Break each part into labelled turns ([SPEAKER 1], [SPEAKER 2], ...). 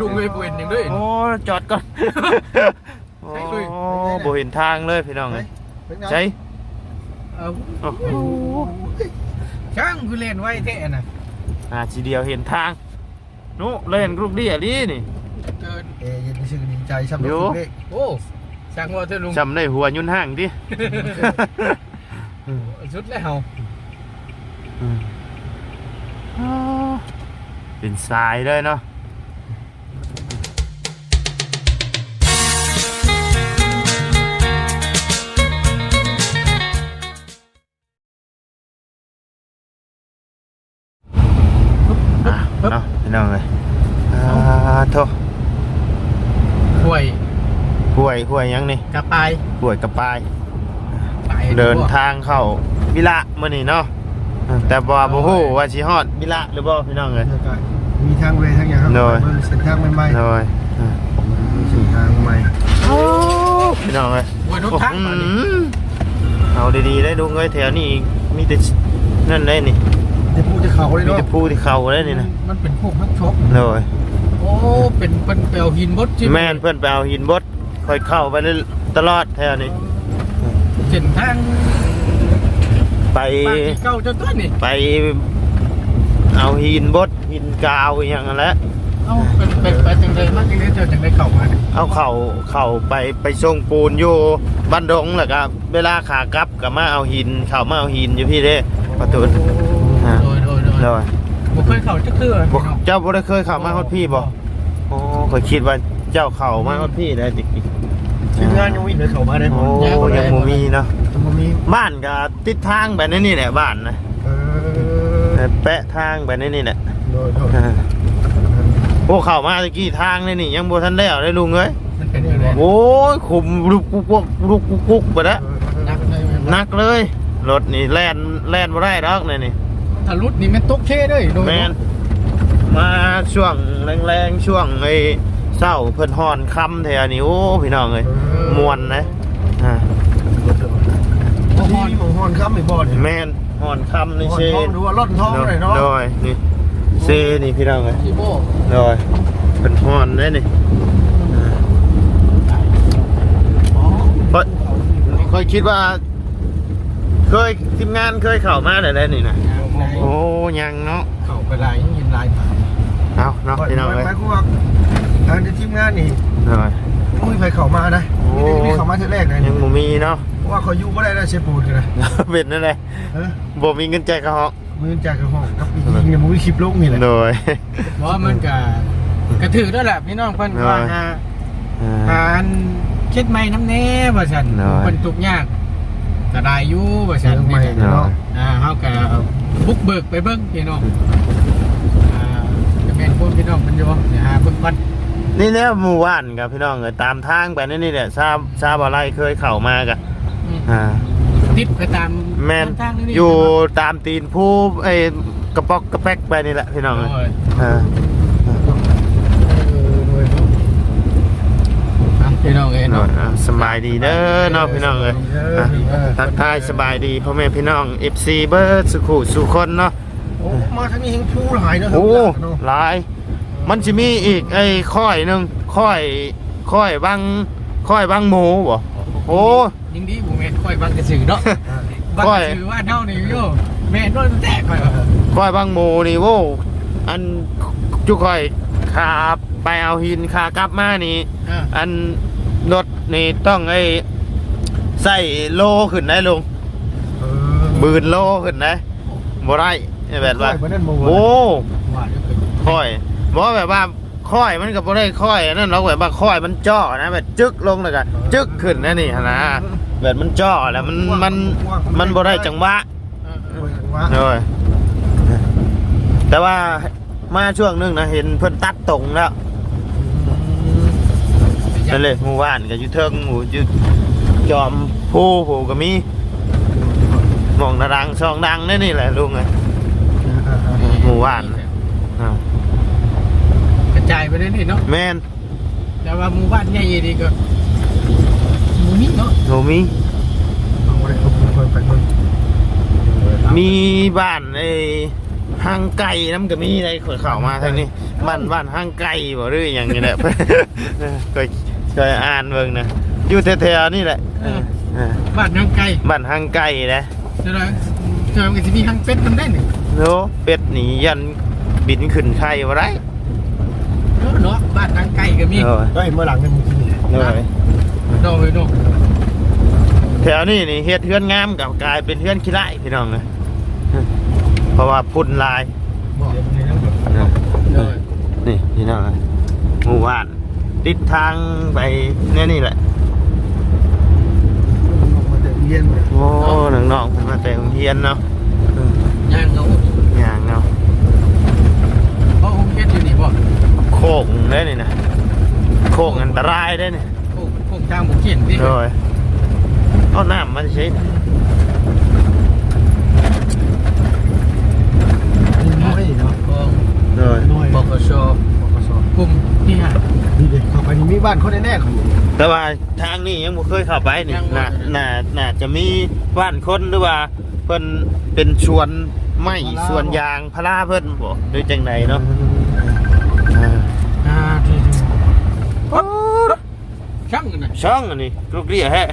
[SPEAKER 1] ลุงเลยเวนยังด้วย
[SPEAKER 2] โอ้จอดก่อนโอ้
[SPEAKER 1] ให้ลุย
[SPEAKER 2] บ่เห็นทางเลยพี่น้องเอ้ยใช่
[SPEAKER 1] เอา
[SPEAKER 2] โอ้โห
[SPEAKER 1] ช่างคือเล่นไว้แท้น่ะ
[SPEAKER 2] อ่าทีเดียวเห็นทางนู้เล่นลูกเดียลี่นี่
[SPEAKER 1] เกิน
[SPEAKER 3] เอ้ยยังรู้สึกดีใจสำหรับ
[SPEAKER 2] อยู่
[SPEAKER 3] คุณเล็ก
[SPEAKER 1] โอ้ช่างว่าเธอลุง
[SPEAKER 2] จำได้หัวยุ่นห้างดิ
[SPEAKER 1] สุดแล้ว
[SPEAKER 2] อืมอ๋อเป็นสายเลยเนาะอะ วยห่วยยังนี่
[SPEAKER 1] กระปาย
[SPEAKER 2] ห่วยกระปาย
[SPEAKER 1] ไป
[SPEAKER 2] เดินทางเข้าวิละมื้อนี้เนาะแต่บ่บ่ฮู้ว่าสิฮอดวิละหรือบ่พี่น้องเอ้ย
[SPEAKER 3] แล้วก็มีทางเวทางอย่างครับ
[SPEAKER 2] โดย
[SPEAKER 3] เบิ่งเส้นทางใหม่
[SPEAKER 2] โดยอ่า
[SPEAKER 3] ๆมีเส้นทางใหม่
[SPEAKER 2] พี่น้องเอ้ย
[SPEAKER 1] ห่วยรถทักมานี่
[SPEAKER 2] อืมเอาดีๆได้ดูเอ้ยแถวนี้มีแต่นั่นเลยนี่
[SPEAKER 3] จะพูดจะเขาเลย
[SPEAKER 2] มี
[SPEAKER 3] เนาะ
[SPEAKER 2] แต่ผู้ที่เข้าเลยนี่นะ
[SPEAKER 1] มันเป็นพวกนักชก
[SPEAKER 2] โดย
[SPEAKER 1] โอ้เป็นเป็นเปลวหินบดจิ้
[SPEAKER 2] แม่นเพิ่นไปเอาหินบด ค่อยเข้าไปเลยตลอดแถวนี้
[SPEAKER 1] เส้นทาง
[SPEAKER 2] ไป
[SPEAKER 1] บ้านที่เก่าจนต้นนี่
[SPEAKER 2] ไปเอาหินบดหินกาวอหย่างนั้นแหละ
[SPEAKER 1] เอ้าเป็นเป็นไปจังเลยมากจังเลยเจอจังเลยเข้ามาเนี่ย
[SPEAKER 2] เอาเข่าเข่าไปไปส่งปูนอยู่บ้านดงแหละครับเวลาขากลับก็มาเอาหินเข่ามาเอาหินอยู่พี่เด้ประตูอ่า
[SPEAKER 1] โดยโดยโดย
[SPEAKER 2] เลย
[SPEAKER 1] ผมเคยเข้าจักเทื่อ
[SPEAKER 2] บอกเจ้าบ่ได้เคยเข่ามาฮอดพี่บ่โอ้ข่อยคิดว่า เจ้าเข่ามาฮอดพี่ได้ดิ
[SPEAKER 3] ทีมงานยังวิ่งเลยเขามาได้
[SPEAKER 2] โอ้ยังบ่มีเนาะ
[SPEAKER 3] มันมี
[SPEAKER 2] บ้านก็ติดทางแบบนี้นี่แหละบ้านนะ
[SPEAKER 3] เออ
[SPEAKER 2] แปะทางแบบนี้นี่แหละ
[SPEAKER 3] โดยโดย
[SPEAKER 2] อ่าโอ้เข่ามาตะกี้ทางนี่นี่ยังบ่ทันแล้วได้ลุงเอ้ย
[SPEAKER 1] มันเป็นยังไง
[SPEAKER 2] โอ้ยขุมลุกกุกกุกลุกกุกกุกไปแล้ว
[SPEAKER 1] นักเลย
[SPEAKER 2] หนักเลยรถนี่แล่นแล่นบ่ได้ดอกนี่นี่
[SPEAKER 1] ถ้ารุดนี่มันตกเช่เลยโดย
[SPEAKER 2] แมนมาช่วงแรงๆช่วงไอ้ เศร้าเพิ่นฮอนคำแถวนี้โอ้พี่น้องเอ้ยมวนนะอ่า
[SPEAKER 3] โอ้โหนี่ของฮอนครับไม่บอด
[SPEAKER 2] แมนฮอนคำนี่
[SPEAKER 3] ฮอน
[SPEAKER 2] เช
[SPEAKER 3] ทองดูว่าล่อนทองหน่อยเนาะ
[SPEAKER 2] โดยนี่เซนี่พี่น้องเอ้ย
[SPEAKER 1] พี่โบ
[SPEAKER 2] โดยเพิ่นฮอนได้นี่อ่าเพราะเคยคิดว่า เคยทีมงานเคยเข้ามาได้ได้นี่นะโอ้ยังเนาะ
[SPEAKER 1] เข้าไปลายยินลายผ่าน
[SPEAKER 2] เอาเนาะพี่น้อง
[SPEAKER 3] ห
[SPEAKER 2] เอ้ย
[SPEAKER 3] มายความว่าทางทีมงานนี่
[SPEAKER 2] โดย
[SPEAKER 3] ไม่มีใครเข้ามานะ
[SPEAKER 2] โอ้
[SPEAKER 3] มีเข้ามาทีแรกเลย
[SPEAKER 2] ยังบ่มีเนาะ
[SPEAKER 3] เพราะว่าเขาอยู่ไม่ได้ได้เชฟปูนกันนะ
[SPEAKER 2] เป็นนั่นแหละ
[SPEAKER 3] เออ
[SPEAKER 2] บ่มีเงินใจายกระหอก
[SPEAKER 3] มือจากกระห้องกับอีกทีเนี่ยมึงคลิปลงนี่แหละ
[SPEAKER 2] โดย
[SPEAKER 1] เพราะมันก็กระถือด้วยแหละพี่น้องเพิ่นว่าหาหารเช็ดไม้น้ำแน่ว่าซั่น
[SPEAKER 2] น้อย
[SPEAKER 1] เพิ่นทุกข์ยากก็ได้อยู่ว่าซั่น
[SPEAKER 3] เรื่องใหม่
[SPEAKER 1] นี่
[SPEAKER 2] เนาะ
[SPEAKER 3] เนาะ
[SPEAKER 1] อ่าเฮาก็บุกเบิกไปเบิ่งพี่น้องอ่าจะแม่นพวกพี่น้องมันอยู่เดี๋ยวหาเบิ่งก่อน
[SPEAKER 2] นี่แหละหมู่บ้านกับพี่น้องเอ้ยตามทางไปนี่นี่แหละทราบทราบอะไรเคยเข้ามากะ
[SPEAKER 1] อืม
[SPEAKER 2] อ่า
[SPEAKER 1] ติดไปตาม
[SPEAKER 2] แม่น
[SPEAKER 1] ทางนี่
[SPEAKER 2] อยู่ตามตีนผู้ไอ้กระปอกกระแป๊กไปนี่แหละพี่น้องเอ้ย
[SPEAKER 1] โอ้ย
[SPEAKER 2] อ่า
[SPEAKER 1] อะพี่น้องเอ้ย
[SPEAKER 2] เนาะ
[SPEAKER 1] เนาะ
[SPEAKER 2] อ่าสบายดีเด้อเนาะพี่น้องเอ้ยอะทักทายสบายดีพ่อแม่พี่น้อง FC เบิร์ดสุขุสุคนเนาะ
[SPEAKER 3] โอ้มาทางนี้เฮงผู้หลายเนาะ
[SPEAKER 2] โอ้
[SPEAKER 3] เนาะ
[SPEAKER 2] หลาย มันจะมีอีกไอ้ค่อยหนึงค่อยค่อยบางค่อยบางหมูบ่โอ้
[SPEAKER 1] ยิงดีบ่แม่นค่อยบังกระสือเนาะบัง
[SPEAKER 2] ค่
[SPEAKER 1] ก
[SPEAKER 2] อย
[SPEAKER 1] ระสือว่าเฮานี่อยู่แม่นโดนแตกค่อยว่า
[SPEAKER 2] ค่อยบางหมูนี่โว้อันจุค่อยขาไปเอาหินขากลับมานี่
[SPEAKER 1] อ่า
[SPEAKER 2] อันรถนี่ต้องไอ้ใส่โลขึ้นได้ลง
[SPEAKER 3] เออ
[SPEAKER 2] บืนโลขึ้นได้บ่ได้แบบว่า
[SPEAKER 3] ค่อยบ่นั่นบ่
[SPEAKER 2] โอ้
[SPEAKER 1] ว่าเดี๋ยวเป็น
[SPEAKER 2] ค่อย บ่แบบว่าค่อยมันก็บ่ได้ค่อยอันนั่นหรอกแบบว่าค่อยมันจ่อนะแบบจึกลงแล้วก็จึกขึ้นนะนี่หั่นนะแบบมันจ่อแล้วมันมันมันบ่ได้จังหวะ
[SPEAKER 1] เออเออ
[SPEAKER 3] ว่า
[SPEAKER 2] เลยแต่ว่ามาช่วงหนึงนะเห็นเพิ่นตัดตรงแล้วนั่นเลยหมู่บ้านก็อยู่เทิงหมู่อยู่จอมผู้ผู้ก็มีหมองระดังช่องดังนี่นี่แหละลุงไงหมู่บ้านอ่าก
[SPEAKER 1] ระจายไปเลยนี่เนาะ
[SPEAKER 2] แม่น
[SPEAKER 1] แต่ว่าหมู่บ้านใหญ่ดีก็หมู่นี้เนาะ
[SPEAKER 2] โหมี
[SPEAKER 3] เอาไว้เอาไปไปเบิ่ง
[SPEAKER 2] มีบ้านไอ้ห้างไก่น้ำก็มีได้ขนข่าวมาทางนี้บ้านบ้านห้างไก่บ่หรืออย่างนี้แหละเคยเคยอ่านเบิ่งนะอยู่แถวๆนี่แหละเออเออ
[SPEAKER 1] บ้านยังไกล
[SPEAKER 2] บ้านห้างไก่นะ
[SPEAKER 1] เดี๋ยวนะเจอมันก็จะมีทางเป็ดมันได้หนึ่ง
[SPEAKER 2] โนเป็ดหนียันบินขึ้นไข่บ่ได้
[SPEAKER 1] เนาะเนาะบ้านยังไกลก็มี
[SPEAKER 2] โอ้ย
[SPEAKER 3] เฮ้ยเมื่อหลังเนี่ยมึงกินนี่
[SPEAKER 2] โอ้ย
[SPEAKER 1] โดยโดย
[SPEAKER 2] แถวนี้นี่เฮ็ดเฮือนงามกับกลายเป็นเฮือนขี้ไร่พี่น้องนะเพราะว่าพุ่นลาย
[SPEAKER 1] บอก
[SPEAKER 3] เดี๋ยวนี้ต้องแบบ
[SPEAKER 1] โดย
[SPEAKER 2] นี่พี่น้องนะหมู่บ้านติดทางไปเนี่ยนี่แหละ
[SPEAKER 3] ลงมาเดี๋ยวเย็นเลย
[SPEAKER 2] โอ้น้องๆเพิ่นมาแต่โรงเรียนเนาะ
[SPEAKER 1] ย่างเงา
[SPEAKER 2] อย่างเนาะ
[SPEAKER 1] เพราะองค์เพชรอยู่นี่บ่
[SPEAKER 2] โคกได้นี่นะโคกอันตรายได้นี่
[SPEAKER 1] โอ้พวกทางบุกเขียนที่
[SPEAKER 2] โดยเอาน้ำมาใช้
[SPEAKER 3] น้อยเนาะ
[SPEAKER 1] ของ
[SPEAKER 2] โดย
[SPEAKER 3] น้อย
[SPEAKER 1] บกช
[SPEAKER 3] บอกมาสอน
[SPEAKER 1] กลุ่มที่ห้า
[SPEAKER 3] นี่เด็กเข้าไปนี่มีบ้านคนแน่ๆเขาอยู่
[SPEAKER 2] แต่ว่าทางนี้ยังบ่เคยเข้าไปนี่
[SPEAKER 1] ยังบ่
[SPEAKER 2] น่าน่าน่าจะมีบ้านคนหรือว่าเพิ่นเป็นชวนไม้สวนยางพาราเพิ่นบ่หรือจังไดเนาะอ่า
[SPEAKER 1] อ่าที่ ช่างกันนะ
[SPEAKER 2] ช่องอันนี้ลูกเรียแฮะ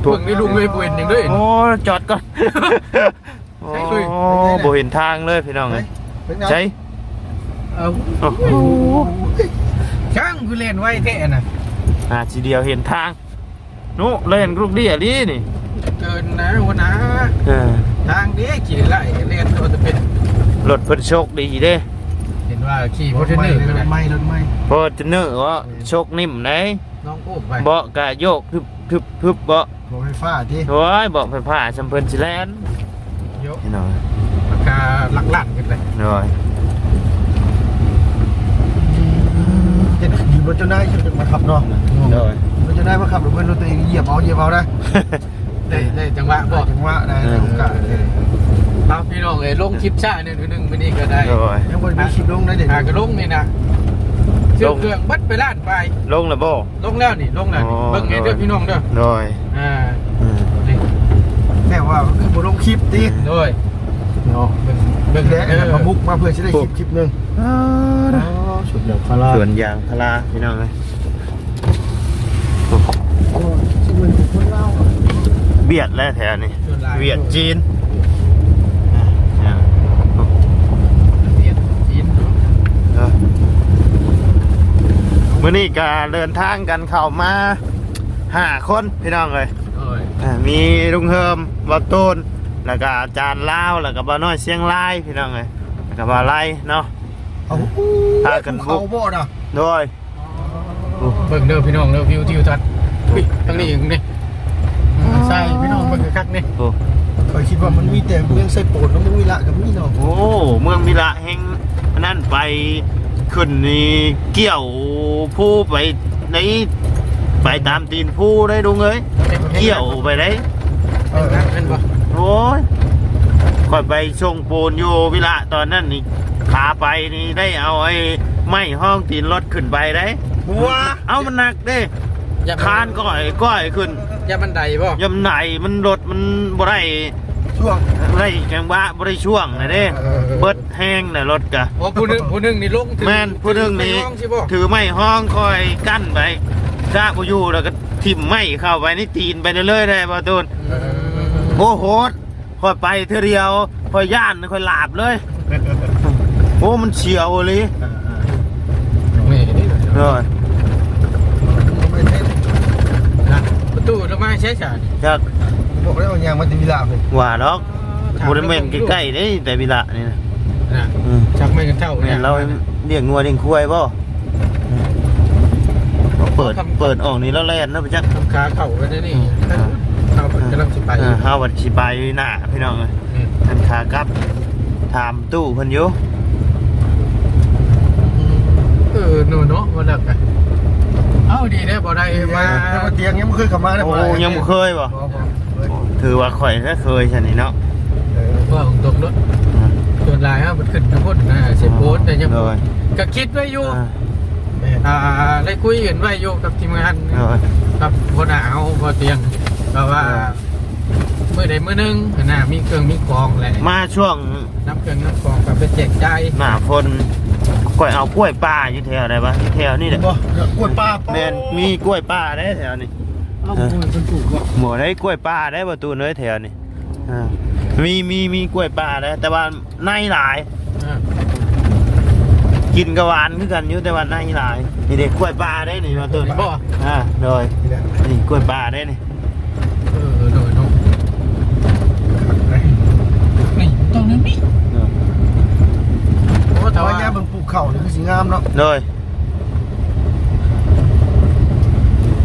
[SPEAKER 1] เพิ่งไม่รู้ไม่เวนอย่างด้วย
[SPEAKER 2] โอ้จอดก่อนโอ้
[SPEAKER 1] ใช่เลย
[SPEAKER 2] บ่เห็นทางเลยพี่น้องเอ้ย
[SPEAKER 3] เป็นไง
[SPEAKER 2] ใช่
[SPEAKER 1] เอา
[SPEAKER 2] โอ้โห
[SPEAKER 1] ช่างคือเล่นไว้แท้น่ะ
[SPEAKER 2] อ่าทีเดียวเห็นทางนู้เล่นลูกเรียลีนี่
[SPEAKER 1] เกินนะวันนะ
[SPEAKER 2] เออ
[SPEAKER 1] ทางนี้ขี่ไล่เล่นตัวจะเป็น
[SPEAKER 2] รถเพิ่นโชคดีเด้
[SPEAKER 1] เห็นว่าขี่
[SPEAKER 3] ร
[SPEAKER 1] ร
[SPEAKER 3] ถ
[SPEAKER 1] ถเทรน
[SPEAKER 3] ไม่
[SPEAKER 1] เนอร์ไป
[SPEAKER 3] ร
[SPEAKER 1] ไหน
[SPEAKER 3] ถไม่รถไม่
[SPEAKER 2] เพอจะเนอว่าโชคนิ่มไหน
[SPEAKER 1] น้องอุ้มไป
[SPEAKER 2] เบาะกะโยกทึบทึบทึบเบาะ
[SPEAKER 3] รถไฟฟ้าที่
[SPEAKER 2] โอ้ยเบาะไฟฟ้าจำเพิ่นสิแลน
[SPEAKER 1] ยก
[SPEAKER 2] พี่น้อง
[SPEAKER 1] ปากกาหลักลั่นกันเลย
[SPEAKER 2] น้อย
[SPEAKER 3] เจ็ดขี่รถเจ้านายจะมาขับเนาะ
[SPEAKER 2] น้อย
[SPEAKER 3] รถเจ้านายมาขับรถเพื่อนรถตัวเองเหยียบเอาเหยียบเอานะ
[SPEAKER 1] ได้ได้จังหวะ
[SPEAKER 3] บบอ
[SPEAKER 1] อกก
[SPEAKER 3] จังหวะได้โอกาสเลย
[SPEAKER 1] เอาพี่น้องเอ้ยลงคลิปชาหนึ่งหนึ่งไปนี่ก็ได้
[SPEAKER 2] น้อย
[SPEAKER 3] ยังบนมีคลิปลงได้เด็ด
[SPEAKER 1] หากระลงนี่นะ เชื่อเครื่องบัดไปล้านไป
[SPEAKER 2] ลงแล้วบ่
[SPEAKER 1] ลงแล้วนี่ลงแล้วนี่
[SPEAKER 2] อ๋อ
[SPEAKER 1] เบิ่งไงเด้อพี่น้องเด้อ
[SPEAKER 2] น้อย
[SPEAKER 1] อ่า
[SPEAKER 2] อืม
[SPEAKER 1] นี่
[SPEAKER 3] แม่ว่าคือบนลงคลิปตี
[SPEAKER 1] ด้วย
[SPEAKER 3] เนาะ
[SPEAKER 1] เบิ่งเบิ่ง
[SPEAKER 3] แล้
[SPEAKER 1] เด้อ
[SPEAKER 3] มาบุกมาเพื่อจะได้คลิปคลิปหนึ่งสุดยอดคารา
[SPEAKER 2] สวนยางพาราพี่น้องเลย
[SPEAKER 3] ซึ่งมันเป็นคนเล่า
[SPEAKER 2] เบียดแล้วแถวนี้เบียดจีนอ่า
[SPEAKER 1] เบียดจีน
[SPEAKER 2] เออ มื่อนี้ก็เดินทางกันเข้ามาห้าคนพี่น้องเลย
[SPEAKER 1] โอ้ย
[SPEAKER 2] อ่ามีลุงเฮิมบอตูนแล้วก็อาจารย์ลาวแล้วก็บ่าวน้อยเสียงรายพี่น้องเลยแล้วก็บ่าวไล่เนาะ
[SPEAKER 3] เอา
[SPEAKER 2] พากันบุ
[SPEAKER 3] เขา
[SPEAKER 2] ก
[SPEAKER 3] บ่นะ
[SPEAKER 2] โดย
[SPEAKER 1] เบิ่งเด้อพี่น้องเด้อวิวทิวทัศน์อุ้ยทางนี้อีกนี่ใช่พี่น้องเบิ่งคักๆนี่
[SPEAKER 2] โอ้
[SPEAKER 3] คอยคิดว่ามันมีแต่เมืองไซโปนแล้วมันมีละกับมีเนาะ
[SPEAKER 2] โหเมืองมิละแห่งนั่นไป ขึ้นนี่เกี่ยวผู้ไปในไปตามตีนผู้ได้ดุงเอ้ยเกี่ยวไปได้
[SPEAKER 3] เออ
[SPEAKER 1] เป็นบ่
[SPEAKER 2] โอ้ยค่อยไปชงปูนอยู่วิละตอนนั้นนี่ขาไปนี่ได้เอาไอ้ไม้ห้องตีนรถขึ้นไปได้
[SPEAKER 3] ว้า
[SPEAKER 2] เอามันหนักเด้
[SPEAKER 1] อย่า
[SPEAKER 2] คานก้อยก้อยขึ้น
[SPEAKER 1] อย่าบันไดบ่
[SPEAKER 2] ยำไหนมันรถมันบ่ได้
[SPEAKER 3] ช่วง
[SPEAKER 2] บ่ได้แกงว่าบ่ได้ช่วงนะเด้
[SPEAKER 3] เออ
[SPEAKER 2] เบิดแห้งน่ะรถกะ
[SPEAKER 1] โอ้ผู้หนึงผู้หนึงนี่ลงถึง
[SPEAKER 2] แม่นผู้หนึงนี่
[SPEAKER 1] ไปห้องสิบ่
[SPEAKER 2] ถือไม้ห้องคอยกั้นไปถ้าบ่อยู่แล้วก็ทิ่มไม้เข้าไปในตีนไปเรื่อยๆได้บ่ตูน
[SPEAKER 1] เออ
[SPEAKER 2] โอ้โหดคอยไปเทื่อเดียวคอยย่านคอยหลาบเลย โอ้มันเฉียวเลย
[SPEAKER 1] นี่นี่
[SPEAKER 2] เออ
[SPEAKER 3] ไม่ได้
[SPEAKER 1] นะประตูทำไมใช้ฉาก
[SPEAKER 2] จาก
[SPEAKER 3] บอกได้ว่าอย่างมันจะมีลาบเลย
[SPEAKER 2] ว่าดอกบริเวณใกล้ๆนี่แต่วิละนี่นะ
[SPEAKER 1] นะ
[SPEAKER 2] อืม
[SPEAKER 1] ชักไม่กันเท่า
[SPEAKER 2] เนี่ยเราเลี้ยงงัวเลี้ยงควายบ่เปิดเปิดออกนี่แล้วแล่นนะพี่จัก
[SPEAKER 1] ทำขาเข่าไปได้นี่เข้าไปกำลังสิไป
[SPEAKER 2] เออเฮาวัดสิไปหน้าพี่น้องเอ้ย
[SPEAKER 1] อืม
[SPEAKER 2] ท่านขากลับถามตู้เพิ่นอยู่
[SPEAKER 1] เออโนเนาะมาดักกันเอาดีได้บ่ได้มา
[SPEAKER 3] แล้วเตียงยังไม่เคยขับมาได้
[SPEAKER 2] โอ้ยังบ่เคยบ่ ถือว่าข่อยก็เคยซั่นนี่เนาะ
[SPEAKER 1] ว่าของตกรถส่วนลายฮะมันขึ้นทั้งหมดนะเสียโพสแต่ยัง
[SPEAKER 2] โดย
[SPEAKER 1] ก็คิดไว้อยู่
[SPEAKER 2] อ่า
[SPEAKER 1] อ่าได้คุยกันไว้อยู่กับทีมงาน
[SPEAKER 2] โดย
[SPEAKER 1] กับคนหนาวพอเตียงก็ว่ามื้อใดมื้อหนึงขนามีเครื่องมีกองแหละ
[SPEAKER 2] มาช่วง
[SPEAKER 1] น้ำเครื่องน้ำกองกับไปแจกจ่าย
[SPEAKER 2] หน้าฝนก่อยเอากล้วยป่าอยู่แถวไหนปะแถวนี่แหละ
[SPEAKER 3] บ่กล้วยปลา
[SPEAKER 2] แมนมีกล้วยป่าได้แถวนี้
[SPEAKER 3] เอากล้วยเป็นปลูกบ่
[SPEAKER 2] หมดได้กล้วยป่าได้ประตูเนื้อแถวนี้อ่ามีมีมีกล้วยป่าได้แต่ว่าในหลาย
[SPEAKER 1] อ่า
[SPEAKER 2] กินกระวานคือกันอยู่แต่ว่าในหลายนี่เด็กกล้วยป่าได้นี่มาตัวนี้อ่าโดย
[SPEAKER 3] นี่แหละ
[SPEAKER 2] นี่กล้วยป่าได้นี่
[SPEAKER 1] เออโดยเนาะนี่ตรงนั้นนี่โอ้
[SPEAKER 3] แต่
[SPEAKER 1] แต่
[SPEAKER 3] ว่า
[SPEAKER 1] ว่า
[SPEAKER 3] แย่เบิ่งปลูกเข่านี่คือสิงามเนาะ
[SPEAKER 2] โดย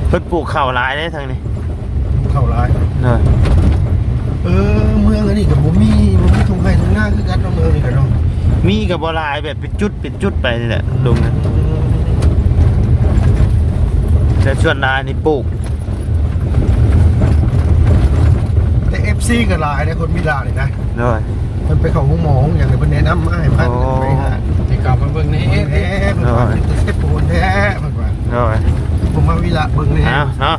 [SPEAKER 2] เพิ่นปลูกข้าวหลายได้ทางนี้
[SPEAKER 3] เข่าหลาย
[SPEAKER 2] โดย
[SPEAKER 3] เออเมืองอันนี้กับบ่มีบ่มีทงไข่ทงหน้าคือกันเนาะเมืองนี่กันเนาะ
[SPEAKER 2] มีกับบหลายแบบเป็นจุดเป็นจุดไปนี่แหละลุงนะแต่ส่วนหลายนี่ปลูก
[SPEAKER 3] แต่ FC ก็หลายนะคนมีหลายนี่นะ
[SPEAKER 2] โดย
[SPEAKER 3] มันไปเข้าห้องหมอห้องอย่างเดียวเพิ่นแนะนำมาให้พัน
[SPEAKER 2] โอ้
[SPEAKER 3] ไปหา
[SPEAKER 1] ที่กลับมาเบิ่งใน
[SPEAKER 3] เอ๊
[SPEAKER 1] เอ๊ะะ
[SPEAKER 3] เพิ่นว่าเป็นเทปปูนแท้เพิ่นว่า
[SPEAKER 2] โดย
[SPEAKER 3] ผมมาวิละเบิ่งนี่
[SPEAKER 2] เอาเนาะ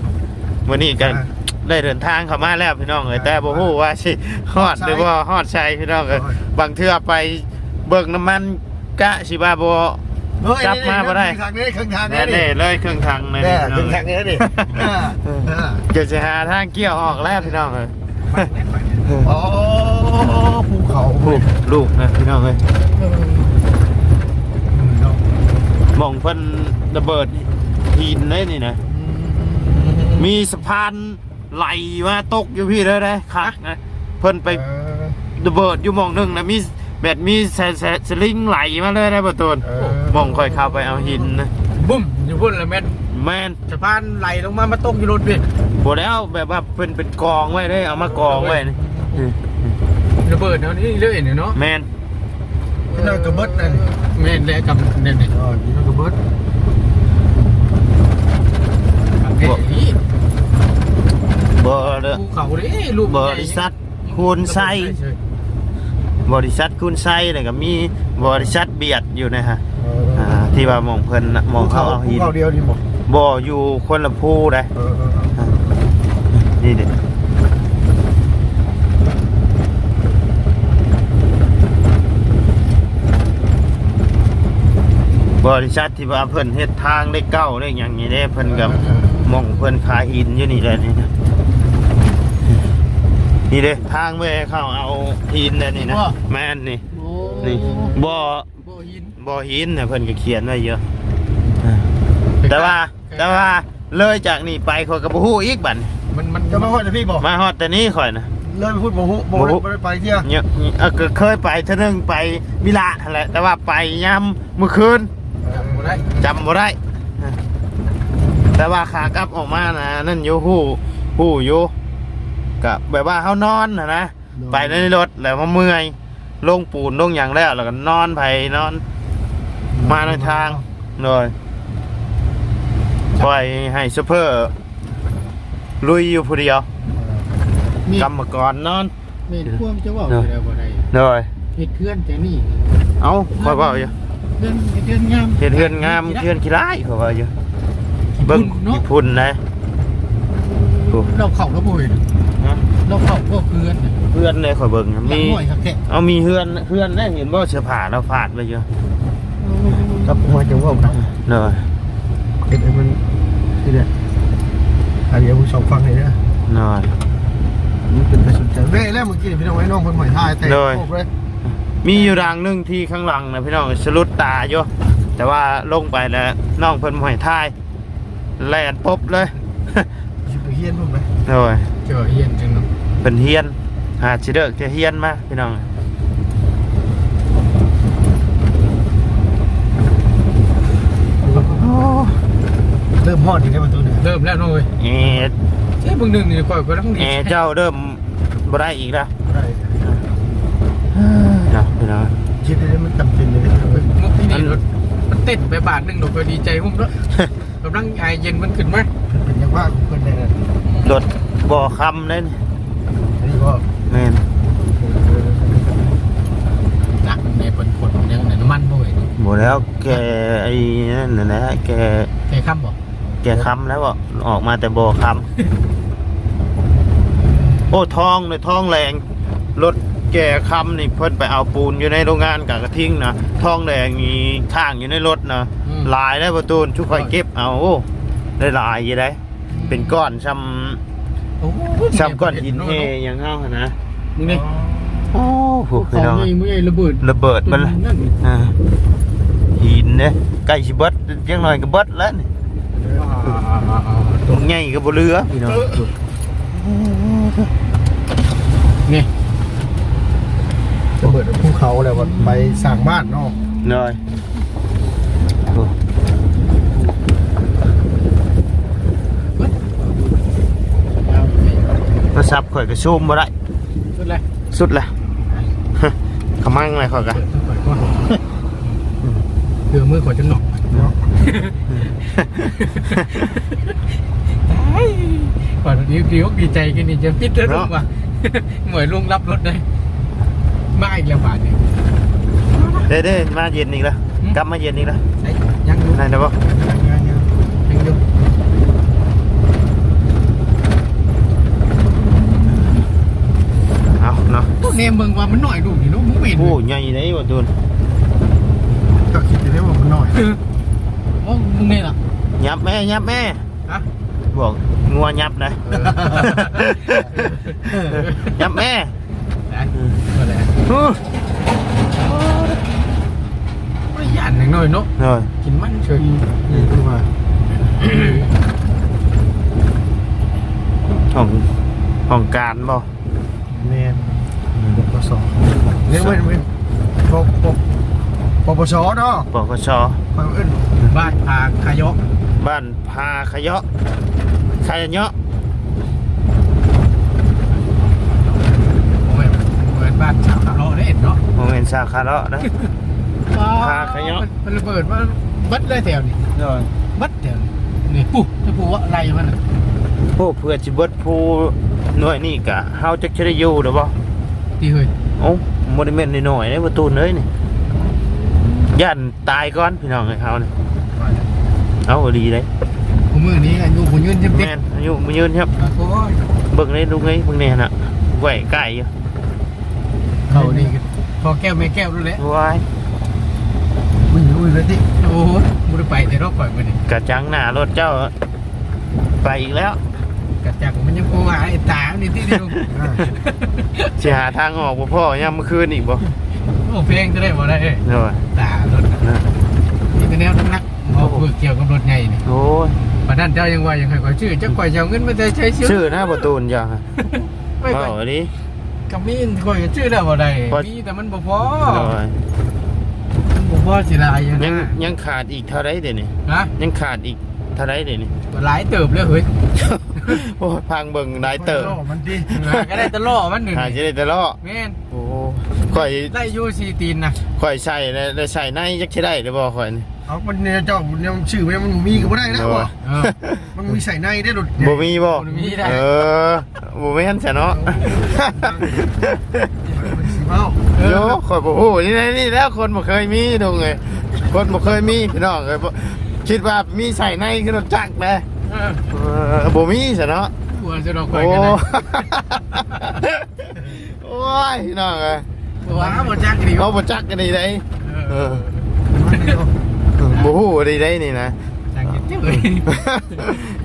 [SPEAKER 2] วันนี้กัน
[SPEAKER 3] อ่า
[SPEAKER 2] ได้เดินทางเข้ามาแล้วพี่น้องเอ้ยแต่บ่ฮู้ว่าสิฮอดหรือว่าฮอดชัยพี่น้องเอ้ย
[SPEAKER 3] ฮอด
[SPEAKER 2] บางเทื่อไปเบิกน้ำมันกะสิว่าบ่
[SPEAKER 3] เฮ้ย
[SPEAKER 2] กลับมาบ่ได้
[SPEAKER 3] ทางนี้ข้างทาง
[SPEAKER 2] แน่
[SPEAKER 3] นี้
[SPEAKER 2] ๆเลยเครื่องทางเลย
[SPEAKER 3] แน่
[SPEAKER 2] พี่น้
[SPEAKER 3] ข้า
[SPEAKER 2] อง
[SPEAKER 3] งทางนี้ดิเออเออ
[SPEAKER 2] เดี๋ยวจะหาทางเกี่ยวออกแล้วพี่น้องเอ้ย
[SPEAKER 3] อ๋อภูเขา
[SPEAKER 2] ลูกลูกนะพี่น้องเอ้ย
[SPEAKER 3] เออเนาะ
[SPEAKER 2] หม่องเพิ่นระเบิด หินได้นี่นะ มีสะพานไหลมาตกอยู่พี่เลยนะครับนะเพิ่นไป
[SPEAKER 3] เออ
[SPEAKER 2] ระเบิดอยู่หมองหนึงนะมีแบบมีแสแสสลิงไหลมาเลยนะประตูน
[SPEAKER 3] เออ
[SPEAKER 2] หมองค่อยเข้าไปเอาหินนะ
[SPEAKER 1] บุ้มอยู่พุ่นละแม่น
[SPEAKER 2] แม่น
[SPEAKER 1] สะพานไหลลงมามาตกอยู่รถเบ็ด
[SPEAKER 2] บ่แล้วแบบว่าเพิ่นเป็นกองไว้เลยเอามากองไว้นี่
[SPEAKER 1] ระเบิดเนาะนี่เลยเนี่ยเนาะ
[SPEAKER 2] แม่น
[SPEAKER 3] นั่นกระเบิดนั่น
[SPEAKER 1] แม่นแล้วกับเนี่ยเนี่ย
[SPEAKER 3] อ๋อนี่นั่นกระเบิด
[SPEAKER 1] กับเฮ้ย
[SPEAKER 2] บ่เด้อ
[SPEAKER 1] ภูเขาเลยลูก
[SPEAKER 2] บริษัทคูณไซบริษัทคูณไซแล้วก็มีบริษัทเบียดอยู่นะฮะอ่าที่ว่าหมองเพิ่นน่ะหมองเขาเอา
[SPEAKER 3] ภู
[SPEAKER 2] หิน
[SPEAKER 3] เขาเดียวนี่บ่
[SPEAKER 2] บ่อยู่คนละภูได้
[SPEAKER 3] เออเออเออ
[SPEAKER 2] นี่เด็บริษัทที่ว่าเพิ่นเฮ็ดทางได้เก้าได้อย่างนี้เด้เพิ่นกับมองเพิ่นขายหินอยู่นี่แหละนี่นะ นี่เด้ทางเว้เข้าเอาหินแล้วนี่นะแม่นนี่
[SPEAKER 1] โอ้
[SPEAKER 2] นี่บ่
[SPEAKER 1] บ่หิน
[SPEAKER 2] บ่หินน่ะเพิ่นก็เขียนไว้เยอะ แต่ว่าแต่ว่าเลยจากนี่ไปเขาก็บ่ฮู้อีกบัดนี้
[SPEAKER 1] มันมัน
[SPEAKER 3] จะมาฮอดจะพี่บ่
[SPEAKER 2] มาฮอดแต่นี้ข่อยนะ
[SPEAKER 3] เลยไปพูดบ่ฮู้บ่
[SPEAKER 2] บ่ฮู้
[SPEAKER 3] บ่ได้ไปเที่ย
[SPEAKER 2] เนี่ยเออก็เคยไปเท่านึงไปวิลาแหละแต่ว่าไปย่ำเมื่อคืน
[SPEAKER 1] จำบ่ได้
[SPEAKER 2] จำบ่ได้ แต่ว่าขากลับออกมานะนั่นอยู่หู้หู้อยู่ ก็แบบว่าเขานอนนะนะไปในรถแล้วมาเมื่อยลงปูนลงอย่างแล้ว แล้วก็นอนไปนอน มาในทางเลยปล่อยให้ซูเปอร์ลุยอยู่ผู้เดียว
[SPEAKER 1] มี
[SPEAKER 2] กรรมกรนอน
[SPEAKER 1] เมนควมจะว่าบ่ได้บ่ได้
[SPEAKER 2] เลย
[SPEAKER 1] เฮ็ดเพื่อนแต่นี่
[SPEAKER 2] เอาคอยบอกอยู่
[SPEAKER 1] เพื่อนเฮ็ดเพื่อนงาม
[SPEAKER 2] เห็นเฮือนงามเฮือนขี้ร้ายเขาว่าอยู่เบิ่ง
[SPEAKER 1] เนาะ
[SPEAKER 2] ญี่ปุ่นนะโอ้
[SPEAKER 1] เราเข้าแล้วบ่เห็น
[SPEAKER 2] ฮะ
[SPEAKER 1] เราเข้าก็เพื่อน
[SPEAKER 2] เฮือนเลยขอยเบิ่ง
[SPEAKER 1] หลั
[SPEAKER 2] มี
[SPEAKER 1] งหน่อยครับแท้
[SPEAKER 2] เอามีเฮือนเฮือนได้เห็นบ่เสื้อผ้าเราฟาดไปเยอะ
[SPEAKER 3] กับมาจังว่านะ
[SPEAKER 2] เนอะ
[SPEAKER 3] เห็นไอ้มันที่เนี่ยอันเดียวผู้ชมฟังให้นะ
[SPEAKER 2] เนอะ
[SPEAKER 3] มันเป็นไปสนใจเว้ยแล้วเมื่อกี้พี่น้องไอ้น้องคนใหม่ทายแต่
[SPEAKER 2] เลย
[SPEAKER 3] ครบเลย
[SPEAKER 2] มีอยู่รางหนึงที่ข้างหลังนะพี่น้องสลุดตาอยู่แต่ว่าลงไปแล้วน้องเพิ่นบ่ให้ทายแล่นปบเลย
[SPEAKER 3] สิไป เฮียนพุ่นไหม
[SPEAKER 2] โอ้ย
[SPEAKER 1] เจอเฮียนจังเนาะ
[SPEAKER 2] เพิ่นเฮียนหาสิเด้อจะเฮียนมาพี่น้อง
[SPEAKER 3] เริ่มฮอดอีกแล้วประตูเนี่ย
[SPEAKER 1] เริ่มแล้วเนาะเว้ย
[SPEAKER 2] เอ๊ะ
[SPEAKER 1] ใช่เบิ่งหนึงนี่ค่อยก็ต้องดี
[SPEAKER 2] เอ๊ะเจ้าเริ่มบ่ได้อีกแล้ว
[SPEAKER 3] ได้
[SPEAKER 2] เนาะพี่น้อง
[SPEAKER 3] คิดได้มันจำเป็นเลยนะ
[SPEAKER 1] มุกที่นี่รถมันเต้นไปบาทหนึงดอกก็ดีใจหุ่มเนาะกำลังไอเย็นมันขึ้นมา
[SPEAKER 3] เป็นอย่าง ว่าของคนในนั้น
[SPEAKER 2] รถบ่อคำเลยนี่
[SPEAKER 3] อันนี้ก็
[SPEAKER 2] แม่น
[SPEAKER 1] หนักในบนคนยังน้ำมันบ่เว้ย
[SPEAKER 2] บ่แล้วแกไอ้นั่นน่ะนะแก
[SPEAKER 1] แค่ค่ำบ่
[SPEAKER 2] แกคำแล้วบ่ออกมาแต่บ่อคโอ้ทองเลยทองแรงรถแก่คำนี่เพิ่นไปเอาปูนอยู่ในโรงงานกะกระทิ้งนะทองแดงมีข้างอยู่ในรถนะ
[SPEAKER 1] อืม
[SPEAKER 2] หลายได้ประตูนชุกคอยเก็บเอาโอ้ได้หลายอยู่ได้ เป็นก้อนซ้
[SPEAKER 1] โอ้ำ
[SPEAKER 2] ซ้ำก้อนหินเฮอย่างเงาหั่นนะ
[SPEAKER 1] มึงนี่
[SPEAKER 2] โอ้โห
[SPEAKER 1] ข
[SPEAKER 2] พี่
[SPEAKER 1] อง
[SPEAKER 2] น้อง
[SPEAKER 1] นี่มึงไอ้ระเบิด
[SPEAKER 2] ระเบิดมันละ
[SPEAKER 1] นั่นนี่
[SPEAKER 2] อ่าหินเนี่ยใกล้สิเบิดยังหน่อยก็เบิดแล้วนี่ตรงใหญ่ก็บ่เรือพี่น้อง
[SPEAKER 1] นี่
[SPEAKER 3] จะเบิดภูเขาแล้วว่าไปสร้างบ้านเนาะ
[SPEAKER 2] เลยโอ้
[SPEAKER 1] เอาไป
[SPEAKER 2] โท รศัพท์ข่อยก็ซูมบ่ได้
[SPEAKER 1] สุดเลย
[SPEAKER 2] สุดละขมังเลยข่อยก็
[SPEAKER 1] เปิดต้องเปิดก่อนเดือมือขอจะหนอก
[SPEAKER 3] เนาะ
[SPEAKER 1] ก่อนนี้ดีอกดีใจกันนี่จะปิดแล้วลุงว่ะหมวยลุงรับรถได้มาอีกแล้วบาทนี่
[SPEAKER 2] เด้เด้มาเย็นอีกแล้วกลับมาเย็นอีกแล้ว
[SPEAKER 1] ไอ้ยังอยู่
[SPEAKER 2] ได้นะบ่
[SPEAKER 3] ยังยังยัง
[SPEAKER 1] ยังอยู่
[SPEAKER 2] เอาเนาะ
[SPEAKER 1] ตัวเนมเบิ่งว่ามันหน่อยดูนี่เนาะมึงไม่เห็น
[SPEAKER 2] โอ้ใหญ่เลยบ่ตูน
[SPEAKER 3] ก็คิดจะได้ว่ามันน้อย
[SPEAKER 1] โอ้มึงนี่ล่ะ
[SPEAKER 2] ยับแม่ยับแม่
[SPEAKER 1] ฮะ
[SPEAKER 2] บอกงัวยับนะยับแม่
[SPEAKER 1] ได้ก็ได้
[SPEAKER 2] ฮู้
[SPEAKER 1] ไม่ยันอย่างน้อยเนาะ
[SPEAKER 2] เลย
[SPEAKER 1] กินมันเฉย
[SPEAKER 3] นี่คือว่า
[SPEAKER 2] ห้องห้องการบ่
[SPEAKER 3] แมนปป สเรียกว่าเป็นปปปปสเนาะ
[SPEAKER 2] ปกช
[SPEAKER 3] ฟังเอิ้น
[SPEAKER 1] บ้านพาขายก
[SPEAKER 2] บ้านพาขยะขยะเนาะ
[SPEAKER 1] ผมเป็นผมเป็นบ้านชาวคาร์โลได้เห็นเนาะ
[SPEAKER 2] โมเมนต์สาขาเลาะนะพาขยะ
[SPEAKER 1] มันระเบิดว่าบัดเลยแถวนี่
[SPEAKER 2] เลย
[SPEAKER 1] บัดแถวนี่นี่ปุ๊บจะปุ๊บว่าอะไรมันน่ะ
[SPEAKER 2] โอ้เพื่อจิเบิดผู้หน่วยนี่กะเฮาจักจะได้อยู่หรือบ่
[SPEAKER 1] ตีเฮ้ย
[SPEAKER 2] โอ้บ่ได้แม่นน้อยๆเด้ประตูนเอ้ยนี่ย่านตายก่อนพี่น้องเอ้ยเฮานี่เอาดีเลย
[SPEAKER 1] ผมมือนี้อายุผมยืนเต็มเต็
[SPEAKER 2] แม่นอายุบ่ยืนครับ
[SPEAKER 1] โอ้ย
[SPEAKER 2] เบิ่งได้ลูกเอ้ยเบิ่งแน่น่ะไหวไก่อยู่
[SPEAKER 1] เขานี่ก็พอแก้วไม่แก้วรู้แล้ว
[SPEAKER 2] ว้าย
[SPEAKER 3] วิ่งลุยเลยดิ
[SPEAKER 1] โอ้ยมุดไปแต่รอบปล่อยไปนี่
[SPEAKER 2] กระจังหน้ารถเจ้า ไปอีกแล้ว
[SPEAKER 1] กระจักมันยังโกงไอ้ตานี่ที่เดียว
[SPEAKER 2] สิหาทางออกบ่พ่อยามมื้อคืนอีกบ่
[SPEAKER 1] โอ้เพลงจะได้บ่ได้เอ้ย
[SPEAKER 2] เนาะ
[SPEAKER 1] ตารถน่ะนี่เป็นแนวนักเอาเพื่อเกี่ยวกับรถใหญ่นี่
[SPEAKER 2] โอ้ย
[SPEAKER 1] ปานนั้นเจ้ายังว่ายังไงก็ชื่อเจ้าก่อยจะเอาเงินมาได้ใช้ชื่อ
[SPEAKER 2] ชื่อหน้าประตูนจ้ะ
[SPEAKER 1] ไม่
[SPEAKER 2] เอ
[SPEAKER 1] ไปา
[SPEAKER 2] ดิ
[SPEAKER 1] กับมีนก่อยก็ชื่อได้บ่ได้
[SPEAKER 2] พอ
[SPEAKER 1] มีแต่มันบ่พอ
[SPEAKER 2] เนาะ
[SPEAKER 1] มันบ่พอสิลายยัง
[SPEAKER 2] ยัง
[SPEAKER 1] นะ
[SPEAKER 2] ยังขาดอีกเท่าไรเดี๋ยวนี้
[SPEAKER 1] ฮะ
[SPEAKER 2] ยังขาดอีกเท่าไรเดี๋ยวนี้
[SPEAKER 1] หลายเติบเลยเฮ้ย
[SPEAKER 2] โอ้ยพังเบิ่งได้เติบ
[SPEAKER 3] มันดิ
[SPEAKER 1] ก็ได้แตะล่อมันหนึ่ง
[SPEAKER 2] หาจะได้แต่ล้อ
[SPEAKER 1] แม่น
[SPEAKER 2] โอ้ข่อย
[SPEAKER 1] ได้อยูซีตีนนะ
[SPEAKER 2] ข่อยใส่ได้ได้ใส่ในจักสิได้หรือบ่ข่อยนี่
[SPEAKER 3] เอามันเนี่ยเจ้าเนี่ยมันชื่อมันมีก็บ่ได้นะ
[SPEAKER 2] เนาะ
[SPEAKER 3] ว่ะ
[SPEAKER 1] เออ
[SPEAKER 3] มันมีใส่ในได้หลุด
[SPEAKER 2] บ่มีบ่
[SPEAKER 1] บ่มีได้
[SPEAKER 2] เออบ่แม่นซะเนาะ
[SPEAKER 3] เอ้า
[SPEAKER 2] โยข่อยบ่ฮู้นี่นะนี่แล้วคนบ่เคยมีดงเอ้ยคนบ่เคยมีพี่น้องเอ้ยบ่คิดว่ามีใส่ในคือรถจักรนะ
[SPEAKER 1] เออ
[SPEAKER 2] เออบ่มีซะเนาะ
[SPEAKER 1] กลัวจะรอคอ
[SPEAKER 2] โอ้
[SPEAKER 1] ยกันนะ
[SPEAKER 2] โอ้ยพี่น้องเอ้ย
[SPEAKER 1] ว้าบ่จักดี
[SPEAKER 2] เอาบ่จักกันนี่ได้
[SPEAKER 1] เออ
[SPEAKER 2] บ่ฮู้ดีได้นี่นะ
[SPEAKER 1] จักเจ็บเลย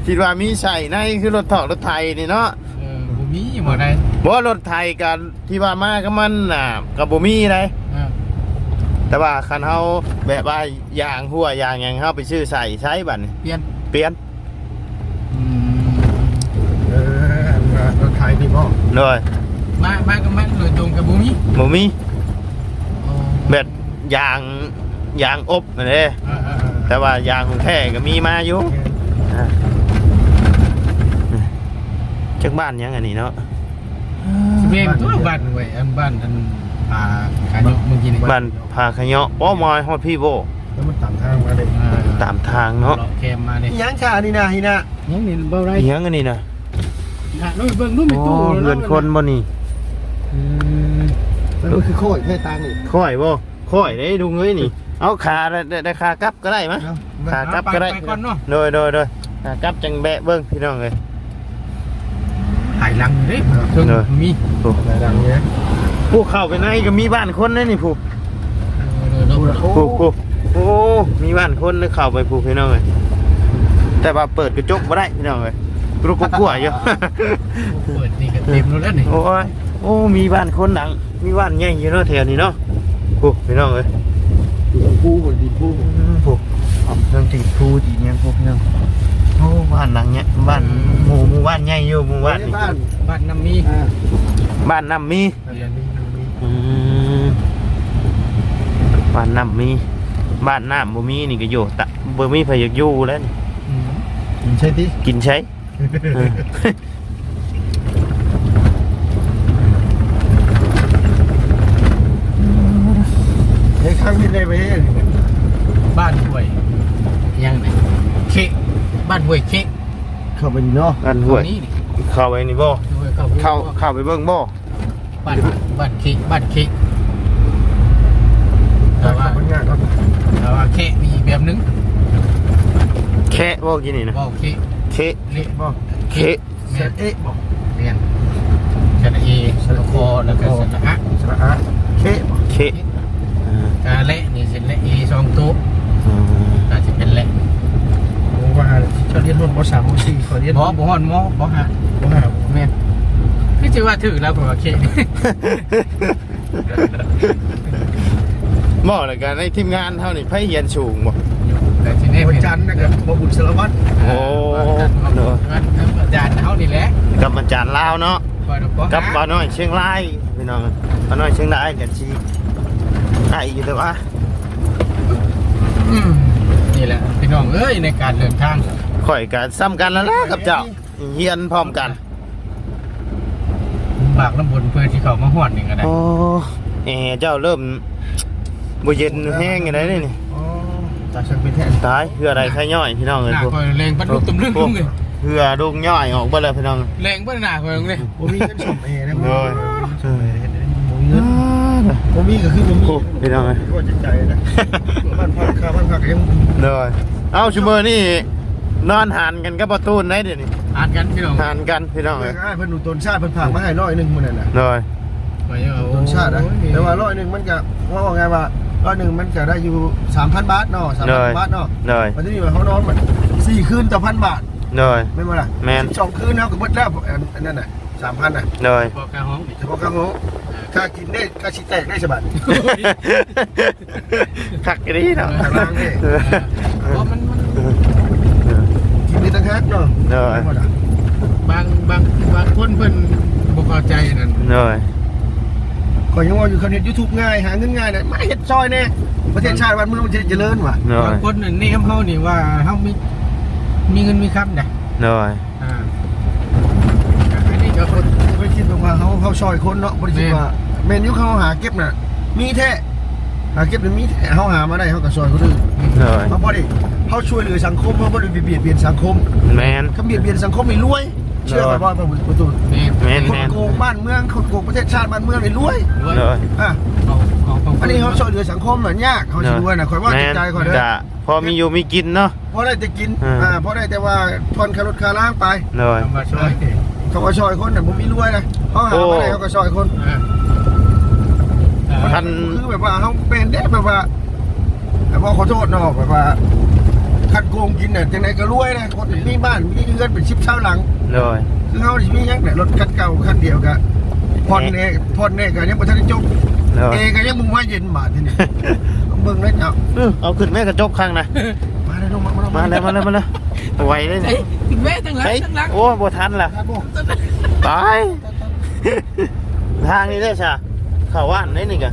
[SPEAKER 2] คิดว่ามีใส่ในคือรถถอกรถไทยนี่เนาะ
[SPEAKER 1] เออบ่มีบ่ได้
[SPEAKER 2] บ่รถไทยกันที่ว่ามาก็มันน่ะก็บ่มีได้
[SPEAKER 1] เออ
[SPEAKER 2] แต่ว่าคันเฮาแบบว่ายางหัวยางหยังเฮาไปซื้อใส่ใช้บัดนี้
[SPEAKER 1] เปลี่ยน
[SPEAKER 2] เปลี่ยน
[SPEAKER 1] อืม
[SPEAKER 3] เออรถไทย นี่พ่อ
[SPEAKER 2] เลย
[SPEAKER 1] มามาก็มาโดยตรงกับบ่มี
[SPEAKER 2] บ่มี
[SPEAKER 1] อ๋อ
[SPEAKER 2] แบบยางยางอบนั่นเด้
[SPEAKER 1] เออเออเออ
[SPEAKER 2] แต่ว่ายางของแท้ก็มีมาอยู่อะจักบ้านหยังอันนี้เนาะ
[SPEAKER 1] สิเมงตัวบ้านไว้อันบ้านอันอ่าขายนกเมื่อกี้นี่
[SPEAKER 2] บ้านพาขะเยาะป้อมอยฮอดพี่โบ
[SPEAKER 3] แล้วมันตามทางมาเลย
[SPEAKER 1] เออ
[SPEAKER 2] ตามทางเนาะ
[SPEAKER 1] รแคมมาเลย
[SPEAKER 3] ยังค่ะนี่นะนี่นะ
[SPEAKER 1] ยังนี่เบาไร
[SPEAKER 2] อิหยังอันนี้นะ
[SPEAKER 1] หาน้อยเบิ่งดูมี
[SPEAKER 2] อ๋อ
[SPEAKER 1] ตู้
[SPEAKER 2] เรือนคนบ่นี่
[SPEAKER 3] แล้วมันคือโค้ยแค่ตังค์นี่
[SPEAKER 2] ค่อยบ่ค่อยได้ดูเงยนี่ เอาขาได้ได้ได้ขากลับก็ได้มะ
[SPEAKER 3] เนาะ
[SPEAKER 2] ขากลับก็ได้
[SPEAKER 1] ไปก่อนเนาะ
[SPEAKER 2] โดยโดยโดยขากลับจังแบะเบิ่งพี่น้องเลย
[SPEAKER 1] หหลายหลังอยู่เด้เพิ่ง
[SPEAKER 2] เออ
[SPEAKER 1] มี
[SPEAKER 2] โอ้
[SPEAKER 3] หลายดังเนี้ย
[SPEAKER 2] ผู้เข้าไปในก็มีบ้านคนนะนี่ผู้
[SPEAKER 1] เออเนาะ
[SPEAKER 3] โอ้
[SPEAKER 2] ผู้ผู้โอ้มีบ้านคนเลยเข้าไปผู้พี่น้องเลยแต่ว่าเปิดกระจกไม่ได้พี่น้องเลยก รุกกลัวอยู่
[SPEAKER 1] เปิดนี่ก็เต็มแล้วนี่
[SPEAKER 2] โอ้ยโอ้ มีบ้านคนดัง มีบ้านใหญ่อยู่เนาะแถวนี้เนาะโอ้พี่น้องเอ้ย
[SPEAKER 3] ดีพูบนดีพู
[SPEAKER 2] โอ้เรื่องตีพูตีเนี่ยพวกพี่น้องโอ้บ้านหลังเนี่ยบ้านหมู่หมู่บ้านใหญ่อยู่หมู่บ้านนี่
[SPEAKER 3] บ้าน
[SPEAKER 1] บ้านน้ำมี
[SPEAKER 3] อ่า
[SPEAKER 2] บ้านน้ำมี
[SPEAKER 3] เรียนมีมี
[SPEAKER 2] อืมบ้านน้ำมีบ้านน้ำบ่มีนี่ก็อยู่ตะบ่มีไผอยากอยู่แล้วนี่
[SPEAKER 3] อืมใช่ดิ
[SPEAKER 2] กินใช้ เออ
[SPEAKER 3] ในข้างที่ได้ไปเห็น
[SPEAKER 1] บ้านห้วยยังไงเค้กบ้านห้วยเค้ก
[SPEAKER 3] เข้าไปดีเนาะ
[SPEAKER 2] บ้านห้วย
[SPEAKER 1] นี่นี่
[SPEAKER 2] เข้าไปนี่บ่
[SPEAKER 1] ห้วยเข้า
[SPEAKER 2] เข้าเข้าไปเบิ่งบ่
[SPEAKER 1] บ้านบ้านเค้กบ้านเค้ก
[SPEAKER 3] เข้า
[SPEAKER 1] แต่ว่า
[SPEAKER 3] ไปงานเนาะ
[SPEAKER 1] แต่ว่าเค้กมีอีกแบบหนึง
[SPEAKER 2] แค่บ่กินนี่นะ
[SPEAKER 1] ว่าเค้ก
[SPEAKER 2] เคะ
[SPEAKER 1] เละ
[SPEAKER 3] บ่
[SPEAKER 2] เคะ
[SPEAKER 3] เสร็จเอ๊ะบอก
[SPEAKER 1] เรียนสระเอสระคอแล้วก็สระอะ
[SPEAKER 3] สระอาเคะบอก
[SPEAKER 2] เคะอ่า
[SPEAKER 1] กาเละนี่เสร็จละเอสองโต๊ะ
[SPEAKER 2] อืม
[SPEAKER 1] อาจจะเป็นเละ
[SPEAKER 3] โอ้ว่าจะเรียนรุ่นมสามมสี่ขอเรียน
[SPEAKER 1] บอบ่ฮอนมอบ่ฮะ
[SPEAKER 3] บ่ห้า
[SPEAKER 1] แม่นคือจะว่าถือแล้วผมว่าเค้ก
[SPEAKER 2] บอกเลยกันในทีมงานเท่านี้ไพ่เฮียนสูงบ่
[SPEAKER 1] แต่ทีนี้
[SPEAKER 3] วันจันทร์นะครับบ่บุญสารวัตร
[SPEAKER 2] โอ้เนอะ
[SPEAKER 1] อาจารย์เฮานี่แหละ
[SPEAKER 2] กับอาจารย์ลาวเนาะ
[SPEAKER 1] ก่อนบ่
[SPEAKER 2] กับป้าน้อยเชียงรายพี่น้องป้าน้อยเชียงรายกันชีไอ้อยู่แต่ว่า
[SPEAKER 1] อืมนี่แหละพี่น้องเอ้ยในการเดินทาง
[SPEAKER 2] ข่อยกันซ้ำกันแล้วล่ะกับเจ้าเฮียนพร้อมกัน
[SPEAKER 1] บากน้ำบนเพื่อที่เขามาฮอดนี่ก็ได้
[SPEAKER 2] โอ้เอเจ้าเริ่มบ่เย็นแห้งอย่างไรนี่นี่
[SPEAKER 3] อ๋อ ตาช่างเป็นแทน
[SPEAKER 2] ตายเพื่ออะไรใครย่อยพี่น้อง
[SPEAKER 1] ห
[SPEAKER 2] เอ้ย
[SPEAKER 1] น้า
[SPEAKER 2] พวก
[SPEAKER 1] คอยแรงปัดลูกตุ่มลึงลุงเลย
[SPEAKER 2] เพื่อลูกย่อยออกไปเลยพี่น้อง
[SPEAKER 1] แรงปัดหน้าคอยลุงเลย
[SPEAKER 3] บ่มีเงินสมเอนะ
[SPEAKER 2] โอ้ย
[SPEAKER 3] บ่มีเงินบ่มีก็คือบ่มี
[SPEAKER 2] โอ้พี่น้องเอ้ย
[SPEAKER 3] ก็จะใจนะบ้านพักค่าบ้านพักยัง
[SPEAKER 2] เลยเอ้าชูเมอร์นี่นอนหันกันกับประตูนได้เดี๋ยวนี้
[SPEAKER 1] อ่านกันพี่น้อง
[SPEAKER 2] หันกันพี่น้อง
[SPEAKER 3] เอ
[SPEAKER 2] เอ้
[SPEAKER 3] อยเพิ่นดูต้นชาติเพิ่นฝากมาให้ร้อยหนึงมื้อนั้นน่ะ
[SPEAKER 2] เลย
[SPEAKER 1] ไปเอา
[SPEAKER 3] ต้นชาตินะแต่ว่าร้อยหนึงมันก็ว่าว่าไงว่า ร้อยหนึงมันก็ได้อยู่3,000บาทเนาะ3,000บาทเนาะ
[SPEAKER 2] เลย
[SPEAKER 3] มันจะมีว่าเขานอนเหมือน4คืนต่อพันบาท
[SPEAKER 2] เลย
[SPEAKER 3] ไม่นบ่ล่ะ
[SPEAKER 2] แม่น
[SPEAKER 3] สองคืนเฮาก็เบิดแล้วอันอันนั้นน่ะ3,000น่ะ
[SPEAKER 2] เลย
[SPEAKER 1] บอกกลางห้องนี่
[SPEAKER 3] เฉพาะข้างโหค่ากินได้ค่าสิแตกได้ฉบับ
[SPEAKER 2] คักกะดีเนาะ
[SPEAKER 3] ข้างล่างนี่
[SPEAKER 1] เพราะมันมัน
[SPEAKER 3] กินได้ตั้งฮักเนาะ
[SPEAKER 2] เลย
[SPEAKER 3] ไม่นบ่ล่ะ
[SPEAKER 1] บางบางบางคนเพิ่นบ่เข้าใจนั่น
[SPEAKER 2] เลย
[SPEAKER 3] ก็ยังว่าอยู่เขาเฮ็ด YouTube ง่ายหาเงินง่ายน่ะมาเฮ็ดซอยแน่ประเทศชาติบ้านเมืองมันจะเจริญว่ะ
[SPEAKER 2] เล
[SPEAKER 1] บาง
[SPEAKER 2] ย
[SPEAKER 1] คนน่ะเนมเฮานี่ว่าเฮามีมีเงินมีคำน่ะ
[SPEAKER 2] เลย
[SPEAKER 1] อ่าอันนี้ก็คน
[SPEAKER 3] บ่ได้คิดว่าเขาเขาซอยคนเนาะบ่ได้คิดว่าแม่นอยู่เขาหาเก็บน่ะ มีแท้หาเก็บน่ะมีแท้เขาหามาได้เขาก็ซอยคนอื่น
[SPEAKER 2] เลย
[SPEAKER 3] เขาบ่ได้เขาช่วยเหลือสังคมเขาบ่ได้เบียดเบียนสังคม
[SPEAKER 2] แมน
[SPEAKER 3] เขาเบียดเบียนสังคมนี่รวย เชื่อไหมว่าพระบุตรประตู
[SPEAKER 1] แม่น
[SPEAKER 2] แมน
[SPEAKER 3] คน
[SPEAKER 2] แมน
[SPEAKER 3] โกงบ้านเมืองคนโกงประเทศชาติบ้านเมืองนี่รวย
[SPEAKER 1] ด้วย
[SPEAKER 2] เลย
[SPEAKER 3] อะ
[SPEAKER 1] เอาเอาเอา
[SPEAKER 3] อันนี้เขาช่วยเหลือสังคมเหมือนยากเขาช่วยนะคอยว่า
[SPEAKER 2] แม
[SPEAKER 3] จิต
[SPEAKER 2] น
[SPEAKER 3] ใจคอยเด้อ
[SPEAKER 2] จะพอมีอยู่มีกินเนาะ
[SPEAKER 3] เพราะได้แต่กิน
[SPEAKER 2] อ่า
[SPEAKER 3] อ่าเพราะได้แต่ว่าทอนคารถคาล้างไป
[SPEAKER 2] เลย
[SPEAKER 1] เอามาช่วย
[SPEAKER 3] เขาก็ช่วยคนน่ะผมมีรวยนะเขาหามาได้เขาก็ช่วยคน
[SPEAKER 1] อ่าอ่า
[SPEAKER 2] ท่าน
[SPEAKER 3] คือแบบว่าเขาเป็นเด้แบบว่าแบบว่าขอโทษเนาะแบบว่าคัดโกงกินเนี่ยจังไหนก็รวยนะคนมีบ้านมีเงินเป็นชิปเช่าหลัง
[SPEAKER 2] เลย
[SPEAKER 3] คือเขาสิมีหยังเนี่ยรถคันเก่าคันเดียวกันผ่อนเน่ผ่อนเน่ก็ยังบ่ทันได้จบ
[SPEAKER 2] เลย
[SPEAKER 3] เอก็ยังมึงว่าเย็นบาทที่นี่เบิ่งเลยเนาะ
[SPEAKER 2] อื้อเอาขึ้นแม่กระจกข้างนะ
[SPEAKER 3] มาเลยลงมามา
[SPEAKER 2] มาเลยมาเลยมาเลยไหวเลย
[SPEAKER 1] เฮ้ย
[SPEAKER 2] เนี่ย
[SPEAKER 1] แม่ตั้งหลัง
[SPEAKER 2] เฮ้ย
[SPEAKER 1] ตั้งหลัง
[SPEAKER 2] โอ้บ่ทันล่ะ
[SPEAKER 3] ครับผม
[SPEAKER 2] ตายทางนี้ได้ใช่ข่าวว่านนี่นี่กะ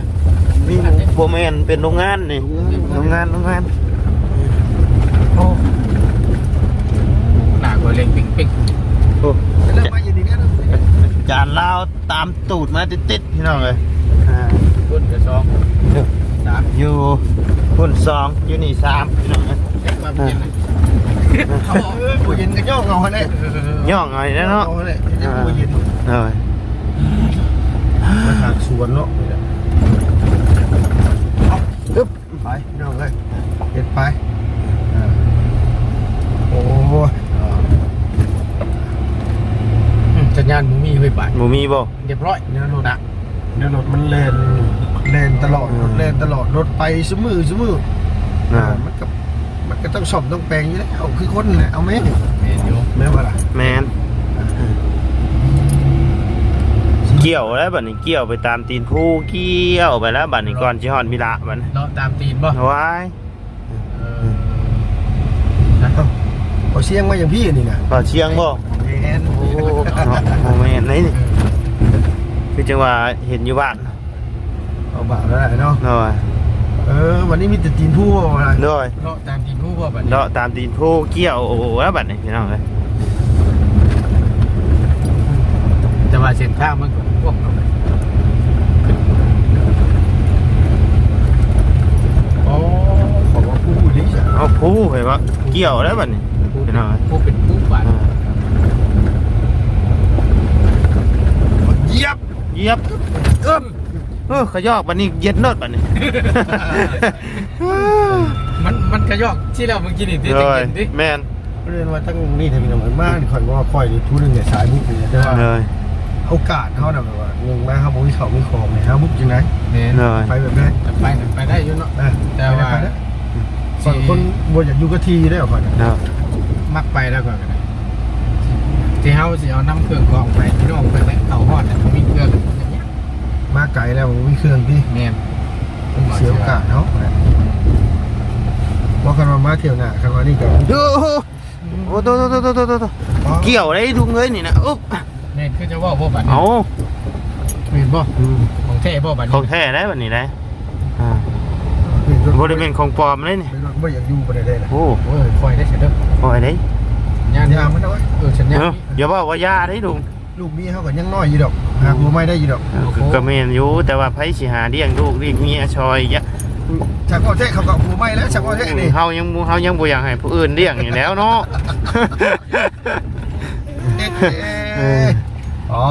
[SPEAKER 2] มีโบแมนเป็นโรงงานนี่โรงงานโรงงาน
[SPEAKER 3] โอ้
[SPEAKER 1] หน้าก็เล็งปิ๊งปิ๊ง
[SPEAKER 2] โอ้
[SPEAKER 3] เริ่มมาเย็นอีกแล้วนะ
[SPEAKER 2] จานลาวตามตูดมาติดๆพี่น้องเลยอ่า
[SPEAKER 1] ต้นกระซองสาม
[SPEAKER 2] อยู่พุ่นสองอยู่นี่สามพี่น้องเอ้ย
[SPEAKER 1] เล็กมาเป็นเลยเขาบอก
[SPEAKER 3] เออผู้เย็นก็ย่องเอาหั่นแหละ
[SPEAKER 1] เออย่
[SPEAKER 2] องหน่อยนะเนาะ
[SPEAKER 3] เอาหั่นแหละเดี๋ยวผู้เย็น
[SPEAKER 2] เออ
[SPEAKER 3] มาทางสวนเนาะเอาอึ๊บไปน้องเลยเฮ็ดไปอ่าโอ้ ยอ่า
[SPEAKER 1] อืมสัญญาณหมูมี
[SPEAKER 2] บ่มีบ่
[SPEAKER 1] เรียบร้อย
[SPEAKER 3] เนื้อรถ
[SPEAKER 1] นะ
[SPEAKER 3] เนื้อรถมันแลนแลนตลอดรถแลนตลอดรถไปสมือสมือ
[SPEAKER 2] อ่า
[SPEAKER 3] มันก็มันก็ต้องซ่อมต้องแปลงอยู่แล้วเอาคือคนแหละเอาแม่ง
[SPEAKER 1] เห็นอยู่
[SPEAKER 3] แม่ว่าล่ะ
[SPEAKER 2] แมนเกี่ยวแล้วบัดนี้เกี่ยวไปตามตีนผู้เกี่ยวไปแล้วบัดนี้ก่อนสิฮอดมิละบัดนี้
[SPEAKER 1] เนาะตามตีนบ่
[SPEAKER 2] ว้าย
[SPEAKER 1] เออนะ
[SPEAKER 3] เอาเอาเสียงมาอย่างพี่นี่นะ
[SPEAKER 2] พอเชียงบ่
[SPEAKER 3] แอน
[SPEAKER 2] โอ้เนาะโอ้แม่นไหนนี่คือจังว่าเห็นอยู่บ้าน
[SPEAKER 3] เอาบ่าวแล้วเนาะ
[SPEAKER 2] เนาะ
[SPEAKER 3] เออวันนี้มีแต่ตีนผู้อะไร
[SPEAKER 2] เนาะ
[SPEAKER 1] เนาะตามตีนผู้บ่บัดนี้
[SPEAKER 2] เนาะตามตีนผู้เกี่ยวโอ้โหแล้วบัดนี้พี่น้องเอ้ย
[SPEAKER 1] แต่ว่าเส้นทางมันก็พวกเราไปโอ้
[SPEAKER 3] ขอว่าผู้นี่จ้ะ
[SPEAKER 2] เอาผู้เห็นบ่เกี่ยวแล้วบัดนี้พี่น้องเอ้ย
[SPEAKER 1] ผู้เป็นผู้บาด
[SPEAKER 2] อ่า
[SPEAKER 3] เหยียบ
[SPEAKER 2] เหยียบ
[SPEAKER 1] เอิ่ม
[SPEAKER 2] เออขยอกบัดนี้เย็ดเนิดบัดนี้
[SPEAKER 1] มันมันกระยอกที่เราเมื่อกี้นี่ติ
[SPEAKER 2] เลย
[SPEAKER 1] เย็นดิ
[SPEAKER 2] แม่น
[SPEAKER 3] เรียนว่าตั้งนี่ทำเป็นอะไรมากคอยว่าคอยนี่ทุเรื่องเนี่ยสายบุกเนี่ยแต่ว่า
[SPEAKER 2] เลย
[SPEAKER 3] โอกาสเขาน่ะแบบว่างงมากครับผมมีเขามีของเนี่ยฮะบุกจริงไหน
[SPEAKER 1] เนี่ย
[SPEAKER 2] เลย
[SPEAKER 3] ไปแบบนี้
[SPEAKER 1] ไปน่ะไปได้อยู่เนาะ
[SPEAKER 3] นะ
[SPEAKER 1] แต่ว่า
[SPEAKER 3] ไปนะส่วนคนบนอยากอยู่กับทีได้หรอก่อน
[SPEAKER 2] เนาะ
[SPEAKER 1] มักไปแล้วก่อนก็ได้ ที่เฮาสิเอาน้ำเครื่องกรองไปพี่น้องไปแต่เอาฮอดแต่ะมีเครื่องอย่างเงี้ย
[SPEAKER 3] มาไกลแล้วมีเครื่องที่
[SPEAKER 1] แม่น
[SPEAKER 3] เสียโอกาสเนาะว่ากันมามาเที่ยวหน้าครับว่านี่ก็
[SPEAKER 2] โอ้โหโอ้โตโตโตโตโตโตโตเกี่ยวได้ดุงเอ้ยนี่นะอุ๊บ
[SPEAKER 1] แม่นคือจะว่าบ่บัดนี้
[SPEAKER 2] เอา
[SPEAKER 1] แม่นบ่ของแท้บ่บัด
[SPEAKER 2] ข
[SPEAKER 1] นี้
[SPEAKER 2] องแท้ได้แบบนี้ได้อ่า
[SPEAKER 3] เป็นรถ
[SPEAKER 2] บริเวณของปลอมเลยนี่
[SPEAKER 3] เป็นรถไม่อยากอยู่ไปได้เลยนะ
[SPEAKER 2] โอ้
[SPEAKER 1] โอ้ยคอยได้เสร็จเด้อ
[SPEAKER 2] ปล่อยได้
[SPEAKER 1] ยาน
[SPEAKER 3] ยามันเอาไว้
[SPEAKER 1] เออฉันยา
[SPEAKER 2] เอออย่าบอกว่ายาได้ดุง
[SPEAKER 3] ลูกมีเขาก็ยังน้อยอยู่ดอกหากหัวไม่ได้อยู่ดอก
[SPEAKER 2] ก็เมนอยู่แต่ว่าไผสิหาเลี้ยงลูกเลี้ยงเมียชอยยะ
[SPEAKER 3] ชาวก้อแท้เขาก็หัวไม่แล้วชาวก้อแท้นี่
[SPEAKER 2] เฮายังเฮายังบ่อยากให้ผู้อื่นเลี้ยงอยู่แล้วเนาะ
[SPEAKER 3] เอ๊ะอ๋อ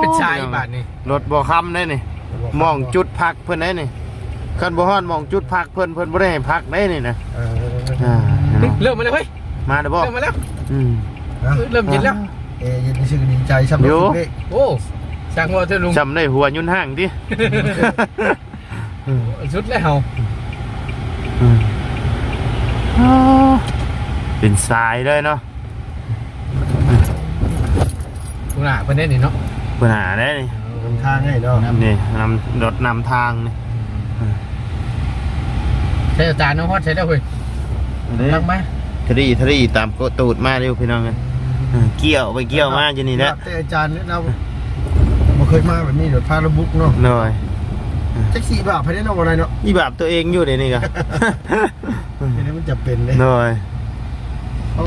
[SPEAKER 1] เป็นชายบาดนี้
[SPEAKER 2] รถบ่ค้ำได้นี่มองจุดพักเพิ่นได้นี่คันบ่ฮอดมองจุดพักเพิ่นเพิ่นบ่ได้ให้พักได้นี่นะ
[SPEAKER 3] เออ
[SPEAKER 2] อ่า
[SPEAKER 1] เริ่มมาแล้วเฮ้ย
[SPEAKER 2] มาเด้อบ่
[SPEAKER 1] เริ่มมาแล้ว
[SPEAKER 2] อืม
[SPEAKER 3] นะ
[SPEAKER 1] เริ่มเย็นแล้ว
[SPEAKER 3] เอ๊ะยินดีชื่อดีใจสำหรับ
[SPEAKER 2] อยู่
[SPEAKER 3] คุณเด็ก
[SPEAKER 1] โอ้สั่งว่าเธอลุง
[SPEAKER 2] จำได้หัวยุ่นห้างดิ
[SPEAKER 1] สุดแล้ว
[SPEAKER 2] เป็นสายเลยเนาะ
[SPEAKER 1] คุณอาประเด็นนี่เนาะ
[SPEAKER 2] ปัญหาได้นี่
[SPEAKER 3] นำทางให้เนาะ
[SPEAKER 2] นี่นำรถนำทางนี่
[SPEAKER 1] ใช้ตาน้องฮอดใช้ได้เฮ้ยรักไหม
[SPEAKER 2] ท รีทรีตามโกตูดมาเร็วพี่น้องเลยเออเกี่ยวไปเกี่ยวมาจะนี่แหละ
[SPEAKER 3] แต่อาจารย์เนี่ยเราบ่เคยมาแบบนี้เดี๋ยวพาระบุกเนาะ
[SPEAKER 2] หน่อย
[SPEAKER 3] แท็กซี่บ่าภายในนอกอะไรเนาะ
[SPEAKER 2] นี่แบบตัวเองอยู่เดี๋ยวนี้ก็
[SPEAKER 3] อันนี้มันจะเป็นเลย
[SPEAKER 2] หน่อย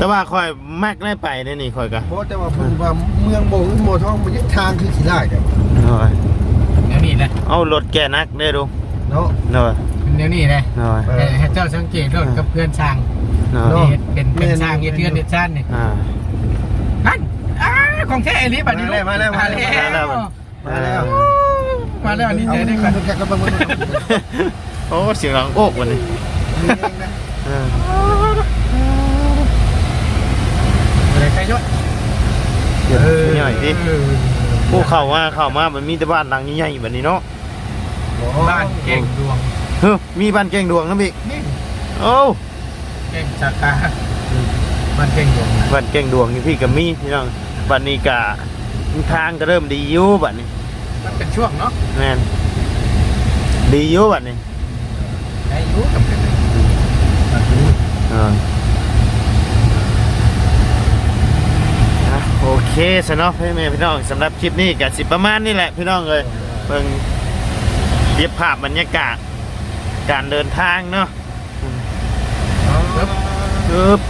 [SPEAKER 2] แต่ว่าคอยมากได้ไปได้นี่คอยก็
[SPEAKER 3] เพราะแต่ว่าเพิ่นว่าเมืองโบกโมท้องมันยึดทางคือขี้ไล่เนี่ย
[SPEAKER 2] หน่อย
[SPEAKER 1] เดี๋ยวนี้แหละ
[SPEAKER 2] เอารถแกนักได้ดู
[SPEAKER 3] เนาะ
[SPEAKER 2] หน่อย
[SPEAKER 1] เดี๋ยวนี้แหละ
[SPEAKER 2] หน่อย
[SPEAKER 3] เออ
[SPEAKER 1] ให้เจ้าสังเกตรถกับเพื่อนช่าง
[SPEAKER 2] หน่อย
[SPEAKER 3] เนาะ
[SPEAKER 1] เป็นเป็นช่างเฮ็ดเทือนเฮ็ดชานนี่
[SPEAKER 2] อ่า
[SPEAKER 1] นั่นอ้าของแท้ไอ้ลิบัดนี้
[SPEAKER 3] มาแล้วมาแล้ว
[SPEAKER 1] มาแล้ว
[SPEAKER 3] มาแล้ว
[SPEAKER 1] มาแล้วอันนี้
[SPEAKER 3] เอา
[SPEAKER 1] เจอ
[SPEAKER 3] ได้
[SPEAKER 1] ได้
[SPEAKER 3] กั
[SPEAKER 1] กันน
[SPEAKER 3] แค่กระเบื้องมัน
[SPEAKER 2] โอ้เสียงหลังโอกวันนี้
[SPEAKER 3] มีเองนะ
[SPEAKER 2] เออ
[SPEAKER 1] เลยใครยศ
[SPEAKER 2] เดี๋ยวหน่อยดิพวกเข้ามาเข้ามามันมีแต่บ้านหลังใหญ่ๆแบบนี้เนาะ
[SPEAKER 1] บ้านเก่งดวง
[SPEAKER 2] เฮ้อมีบ้านเก่งดวงนะพี่
[SPEAKER 1] นี่
[SPEAKER 2] โอ้
[SPEAKER 1] เก่งชาตาบ้านเก่งดวง
[SPEAKER 2] บ้านเก่งดวงนี่พี่กับมีพี่น้องบ้านนี้กะทางก็เริ่มดีอยู่บัดนี้
[SPEAKER 1] มันเป็นช่วงเนาะ
[SPEAKER 2] แม่นดีอยู่บัดนี้
[SPEAKER 1] อายุกับเป็น
[SPEAKER 2] เอออะโอเคสเนาะพี่แม่พี่น้องสำหรับคลิปนี้ก็สิประมาณนี้แหละพี่น้องเลยเบิ่งเรียบภาพบรรยากาศการเดินทางเนาะ ปึ๊บ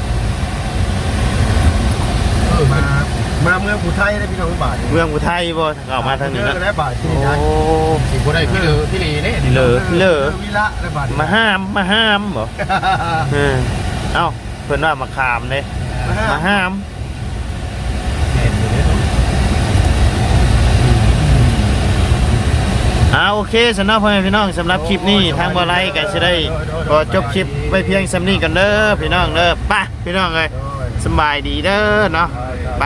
[SPEAKER 3] เออมามาเมืองอุทัยได้พี่น้องบาท
[SPEAKER 2] เมืองอุทัยบ่เข้ามาทางนี้
[SPEAKER 3] เมื
[SPEAKER 2] นะ
[SPEAKER 3] องได้บาทที่
[SPEAKER 2] โอ้
[SPEAKER 3] นี่นะ
[SPEAKER 1] สิบ่ได้พี่เลอพี่ลีเด้
[SPEAKER 2] เหลอเหลอ
[SPEAKER 3] วิระได้บาท
[SPEAKER 2] มาห้ามมาห้ามบ่เออเอ้าเพิ่นว่ามาขามเลยมาห้าม อ่าโอเคสำหรับพ่อแม่พี่น้องสำหรับคลิปนี้ทางบอไลก็จะได้ขอจบคลิปไว้เพียงสำนี้กันเด้อพี่น้องเด้อไปพี่น้องเลยสบายดีเด้อเนาะไป